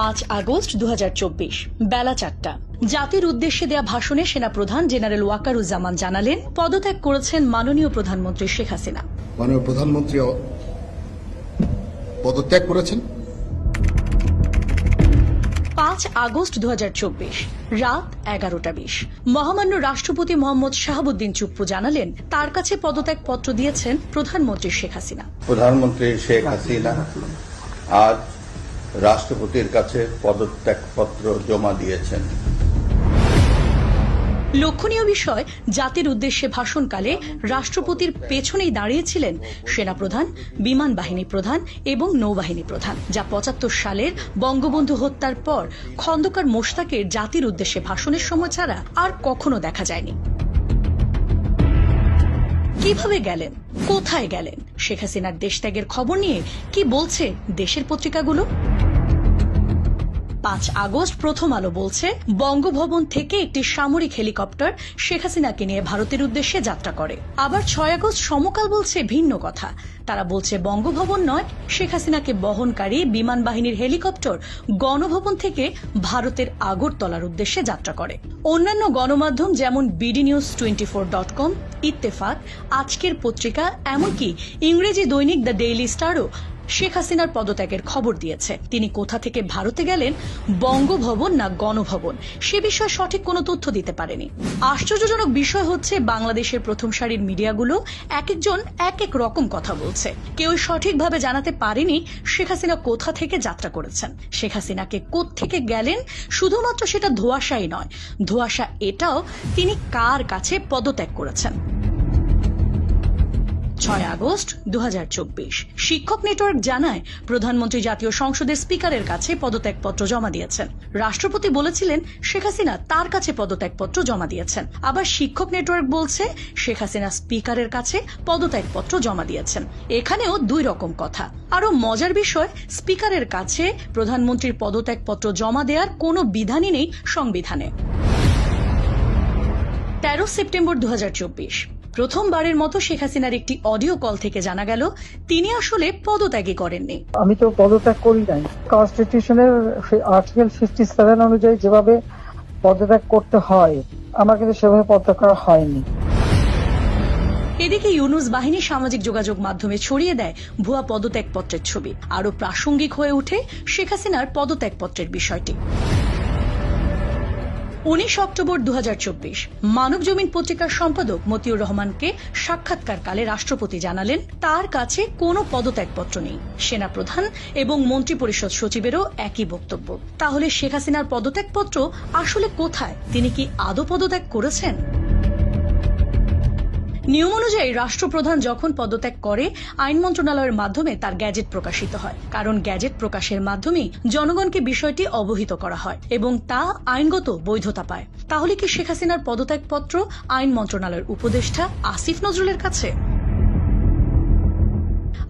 পাঁচ আগস্ট দু বেলা চারটা। জাতির উদ্দেশ্যে দেয়া ভাষণে সেনাপ্রধান জেনারেল ওয়াকারুজ্জামান জানালেন পদত্যাগ করেছেন মাননীয় প্রধানমন্ত্রী শেখ হাসিনা। মাননীয় প্রধানমন্ত্রী পদত্যাগ করেছেন? পাঁচ আগস্ট দু হাজার চব্বিশ রাত এগারোটা বিশ। মহামান্য রাষ্ট্রপতি মোহাম্মদ শাহাবুদ্দিন চুপ্পু জানালেন তার কাছে পদত্যাগ পত্র দিয়েছেন প্রধানমন্ত্রী শেখ হাসিনা। প্রধানমন্ত্রী শেখ হাসিনা আজ রাষ্ট্রপতির কাছে পদত্যাগপত্র জমা দিয়েছেন। লক্ষণীয় বিষয়, জাতির উদ্দেশ্যে ভাষণকালে রাষ্ট্রপতির পেছনেই দাঁড়িয়েছিলেন সেনাপ্রধান, বিমান বাহিনী প্রধান এবং নৌবাহিনী প্রধান, যা পঁচাত্তর সালের বঙ্গবন্ধু হত্যার পর খন্দকার মোশতাকের জাতির উদ্দেশ্যে ভাষণের সময় ছাড়া আর কখনো দেখা যায়নি। কীভাবে গেলেন? কোথায় গেলেন? শেখ হাসিনার দেশত্যাগের খবর নিয়ে কি বলছে দেশের পত্রিকাগুলো? পাঁচ আগস্ট প্রথম আলো বলছে, বঙ্গভবন থেকে একটি সামরিক হেলিকপ্টার শেখ হাসিনাকে নিয়ে ভারতের উদ্দেশ্যে যাত্রা করে। আবার ছয় আগস্ট সমকাল বলছে ভিন্ন কথা। তারা বলছে বঙ্গভবন নয়, শেখ হাসিনাকে বহনকারী বিমান বাহিনীর হেলিকপ্টার গণভবন থেকে ভারতের আগরতলার উদ্দেশ্যে যাত্রা করে। অন্যান্য গণমাধ্যম যেমন B D news twenty four dot com, Ittefaq, আজকের পত্রিকা, এমনকি ইংরেজি দৈনিক দ্য ডেইলি স্টারও শেখ হাসিনার পদত্যাগের খবর দিয়েছে। তিনি কোথা থেকে ভারতে গেলেন, বঙ্গভবন না গণভবন? সে বিষয়ে সঠিক কোনো তথ্য দিতে পারেনি। আশ্চর্যজনক বিষয় হচ্ছে, বাংলাদেশের প্রথম সারির মিডিয়াগুলো এক একজন এক এক রকম কথা বলছে। কেউ সঠিকভাবে জানাতে পারেনি শেখ হাসিনা কোথা থেকে যাত্রা করেছেন। শেখ হাসিনাকে থেকে গেলেন শুধুমাত্র সেটা ধোয়াশাই নয়। ধোয়াশা এটাও তিনি কার কাছে পদত্যাগ করেছেন? ছয় আগস্ট দু হাজার চব্বিশ। শিক্ষক নেটওয়ার্ক জানায়, প্রধানমন্ত্রী জাতীয় সংসদের স্পিকারের কাছে পদত্যাগপত্র জমা দিয়েছেন। রাষ্ট্রপতি বলেছিলেন, শেখ হাসিনা তার কাছে পদত্যাগপত্র জমা দিয়েছেন। আবার শিক্ষক নেটওয়ার্ক বলছে, শেখ হাসিনা স্পিকারের কাছে পদত্যাগপত্র জমা দিয়েছেন। এখানেও দুই রকম কথা। আরও মজার বিষয়, স্পিকারের কাছে প্রধানমন্ত্রীর পদত্যাগপত্র জমা দেওয়ার কোনো বিধানই নেই সংবিধানে। তেরো সেপ্টেম্বর দু হাজার চব্বিশ। প্রথমবারের মতো শেখ হাসিনার একটি অডিও কল থেকে জানা গেল তিনি আসলে পদত্যাগই করেননি। আমি তো পদত্যাগ করি নাই। কনস্টিটিউশনের আর্টিকেল ফিফটি সেভেন অনুযায়ী যেভাবে পদত্যাগ করতে হয় আমার কিন্তু সেভাবে পদত্যাগ করা হয়নি। এদিকে ইউনুস বাহিনী সামাজিক যোগাযোগ মাধ্যমে ছড়িয়ে দেয় ভুয়া পদত্যাগপত্রের ছবি। আরও প্রাসঙ্গিক হয়ে ওঠে শেখ হাসিনার পদত্যাগপত্রের বিষয়টি। উনিশ অক্টোবর দু হাজার চব্বিশ, মানব জমিন পত্রিকার সম্পাদক মতিউর রহমানকে সাক্ষাৎকারকালে রাষ্ট্রপতি জানালেন, তার কাছে কোনো পদত্যাগপত্র নেই। সেনাপ্রধান এবং মন্ত্রিপরিষদ সচিবেরও একই বক্তব্য। তাহলে শেখ হাসিনার পদত্যাগপত্র আসলে কোথায়? তিনি কি আদৌ পদত্যাগ করেছেন? নিয়ম অনুযায়ী রাষ্ট্রপ্রধান যখন পদত্যাগ করে, আইন মন্ত্রণালয়ের মাধ্যমে তার গ্যাজেট প্রকাশিত হয়। কারণ গ্যাজেট প্রকাশের মাধ্যমেই জনগণকে বিষয়টি অবহিত করা হয় এবং তা আইনগত বৈধতা পায়। তাহলে কি শেখ হাসিনার পদত্যাগপত্র আইন মন্ত্রণালয়ের উপদেষ্টা আসিফ নজরুলের কাছে?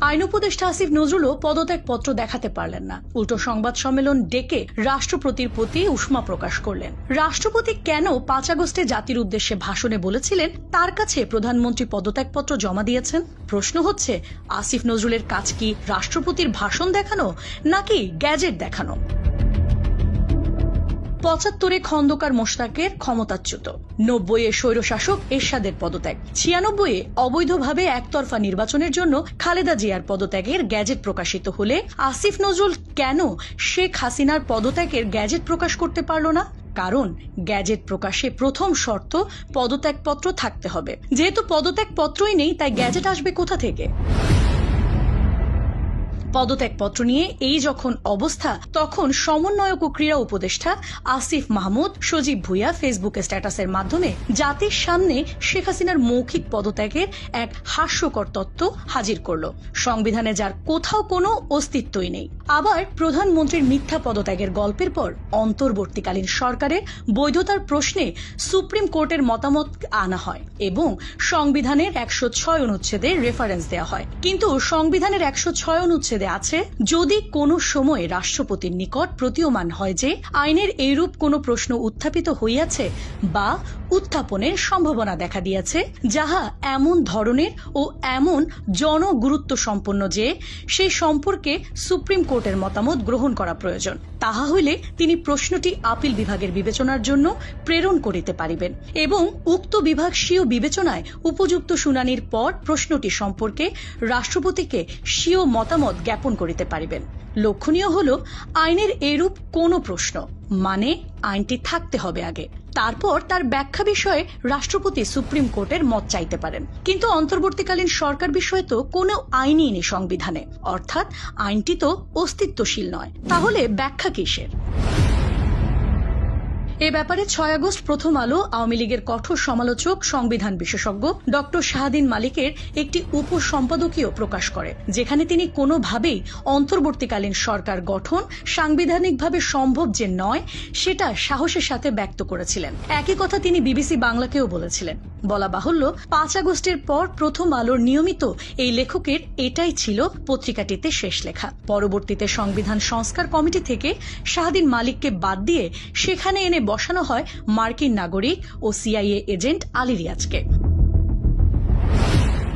আইন উপদেষ্টা আসিফ নজরুলও পদত্যাগ পত্র দেখাতে পারলেন না। উল্টো সংবাদ সম্মেলন ডেকে রাষ্ট্রপতির প্রতি উষ্মা প্রকাশ করলেন। রাষ্ট্রপতি কেন পাঁচ আগস্টে জাতির উদ্দেশ্যে ভাষণে বলেছিলেন, তার কাছে প্রধানমন্ত্রী পদত্যাগপত্র জমা দিয়েছেন? প্রশ্ন হচ্ছে, আসিফ নজরুলের কাজ কি রাষ্ট্রপতির ভাষণ দেখানো নাকি গ্যাজেট দেখানো? পঁচাত্তরে খন্দকার মোশতাকের ক্ষমতাচ্যুত। নব্বইয়ে স্বৈরশাসক এরশাদের পদত্যাগ। ছিয়ানব্বইয়ে অবৈধভাবে একতরফা নির্বাচনের জন্য খালেদা জিয়ার পদত্যাগের গ্যাজেট প্রকাশিত হলে আসিফ নজরুল কেন শেখ হাসিনার পদত্যাগের গ্যাজেট প্রকাশ করতে পারল না? কারণ গ্যাজেট প্রকাশে প্রথম শর্ত পদত্যাগপত্র থাকতে হবে। যেহেতু পদত্যাগপত্রই নেই, তাই গ্যাজেট আসবে কোথা থেকে? পদত্যাগপত্র নিয়ে এই যখন অবস্থা, তখন সমন্বয়ক ও ক্রীড়া উপদেষ্টা আসিফ মাহমুদ, সজীব ভুইয়া ফেসবুকে স্ট্যাটাসের মাধ্যমে জাতির সামনে শেখ হাসিনার মৌখিক পদত্যাগের এক হাস্যকর তত্ত্ব হাজির করল। সংবিধানে যার কোথাও কোনো অস্তিত্বই নেই। আবার প্রধানমন্ত্রীর মিথ্যা পদত্যাগের গল্পের পর অন্তর্বর্তীকালীন সরকারের বৈধতার প্রশ্নে সুপ্রিম কোর্টের মতামত আনা হয় এবং সংবিধানের একশো ছয় অনুচ্ছেদে রেফারেন্স দেওয়া হয়। কিন্তু সংবিধানের একশো ছয় অনুচ্ছেদ অনুচ্ছেদে আছে, যদি কোনো সময় রাষ্ট্রপতির নিকট প্রতীয়মান হয় যে আইনের এইরূপ কোনো প্রশ্ন উত্থাপিত হইয়াছে বা উত্থাপনের সম্ভাবনা দেখা দিয়েছে, যাহা এমন ধরনের ও এমন জনগুরুত্ব সম্পন্ন যে সেই সম্পর্কে সুপ্রিম কোর্টের মতামত গ্রহণ করা প্রয়োজন, তাহা হইলে তিনি প্রশ্নটি আপিল বিভাগের বিবেচনার জন্য প্রেরণ করিতে পারিবেন এবং উক্ত বিভাগ স্বীয় বিবেচনায় উপযুক্ত শুনানির পর প্রশ্নটি সম্পর্কে রাষ্ট্রপতিকে স্বীয় মতামত জ্ঞাপন করিতে পারিবেন। লক্ষণীয় হল, আইনের এরূপ কোনো প্রশ্ন। মানে আইনটি থাকতে হবে আগে। তারপর তার ব্যাখ্যা বিষয়ে রাষ্ট্রপতি সুপ্রিম কোর্টের মত চাইতে পারেন। কিন্তু অন্তর্বর্তীকালীন সরকার বিষয়ে তো কোনো আইনই নেই সংবিধানে। অর্থাৎ, আইনটি তো অস্তিত্বশীল নয়। তাহলে ব্যাখ্যা কিসের? এ ব্যাপারে ছয় আগস্ট প্রথম আলো আওয়ামী লীগের কঠোর সমালোচক, সংবিধান বিশেষজ্ঞ ডক্টর শাহাদিন মালিকের একটি উপসম্পাদকীয় প্রকাশ করে, যেখানে তিনি কোনোভাবেই অন্তর্বর্তীকালীন সরকার গঠন সাংবিধানিকভাবে সম্ভব যে নয়, সেটা সাহসের সাথে ব্যক্ত করেছিলেন। একই কথা তিনি বিবিসি বাংলাকেও বলেছিলেন। বলা বাহুল্য, পাঁচ আগস্টের পর প্রথম আলোর নিয়মিত এই লেখকের এটাই ছিল পত্রিকাটিতে শেষ লেখা। পরবর্তীতে সংবিধান সংস্কার কমিটি থেকে শাহাদিন মালিককে বাদ দিয়ে সেখানে এনে বসানো হয় মার্কিন নাগরিক ও C I A agent Ali রিয়াজকে।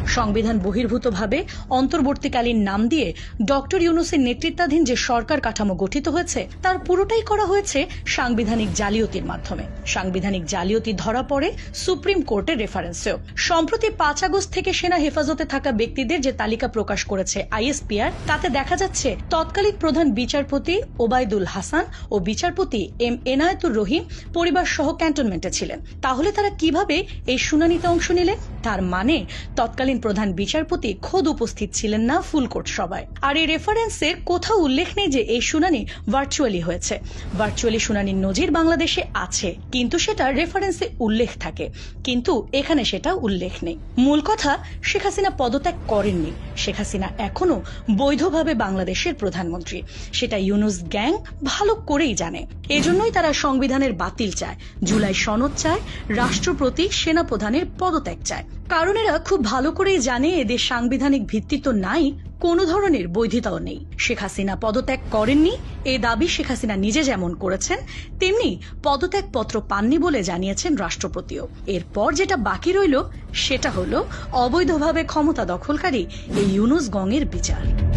সংবিধান বহির্ভূতভাবে অন্তর্বর্তীকালীন নাম দিয়ে ডক্টর ইউনুসের নেতৃত্বাধীন যে সরকার কাঠামো গঠিত হয়েছে, তার পুরোটাই করা হয়েছে সাংবিধানিক জালিয়াতির মাধ্যমে। সাংবিধানিক জালিয়াতি ধরা পড়ে সুপ্রিম কোর্টের রেফারেন্সেও। সম্প্রতি পাঁচ আগস্ট থেকে সেনা হেফাজতে থাকা ব্যক্তিদের যে তালিকা প্রকাশ করেছে আইএসপিআর, তাতে দেখা যাচ্ছে তৎকালীন প্রধান বিচারপতি ওবায়দুল হাসান ও বিচারপতি এম এনায়েতুর রহিম পরিবার সহ ক্যান্টনমেন্টে ছিলেন। তাহলে তারা কীভাবে এই শুনানিতে অংশ নিলেন? তার মানে তৎকালীন প্রধান বিচারপতি খোদ উপস্থিত ছিলেন না ফুল কোর্ট সভায়। আর এই রেফারেন্সের কোথাও উল্লেখ নেই যে এই শুনানি ভার্চুয়ালি হয়েছে। ভার্চুয়ালি শুনানির নজির বাংলাদেশে আছে, কিন্তু সেটা রেফারেন্সে উল্লেখ থাকে। কিন্তু এখানে সেটা উল্লেখ নেই। মূল কথা, শেখ হাসিনা পদত্যাগ করেননি। শেখ হাসিনা এখনও বৈধভাবে বাংলাদেশের প্রধানমন্ত্রী। সেটা ইউনুস গ্যাং ভালো করেই জানে। এজন্যই তারা সংবিধানের বাতিল চায়। জুলাই সনদ চায়, রাষ্ট্রপতি, সেনাপ্রধানের পদত্যাগ চায়। কারণ এরা খুব ভালো করেই জানে এদের সাংবিধানিক ভিত্তি তো নাই, কোনো ধরনের বৈধতাও নেই। শেখ হাসিনা পদত্যাগ করেননি, এ দাবি শেখ হাসিনা নিজে যেমন করেছেন, তেমনি পদত্যাগপত্র পাননি বলে জানিয়েছেন রাষ্ট্রপতিও। এরপর যেটা বাকি রইল, সেটা হলো অবৈধভাবে ক্ষমতা দখলকারী এই ইউনুস গঙের বিচার।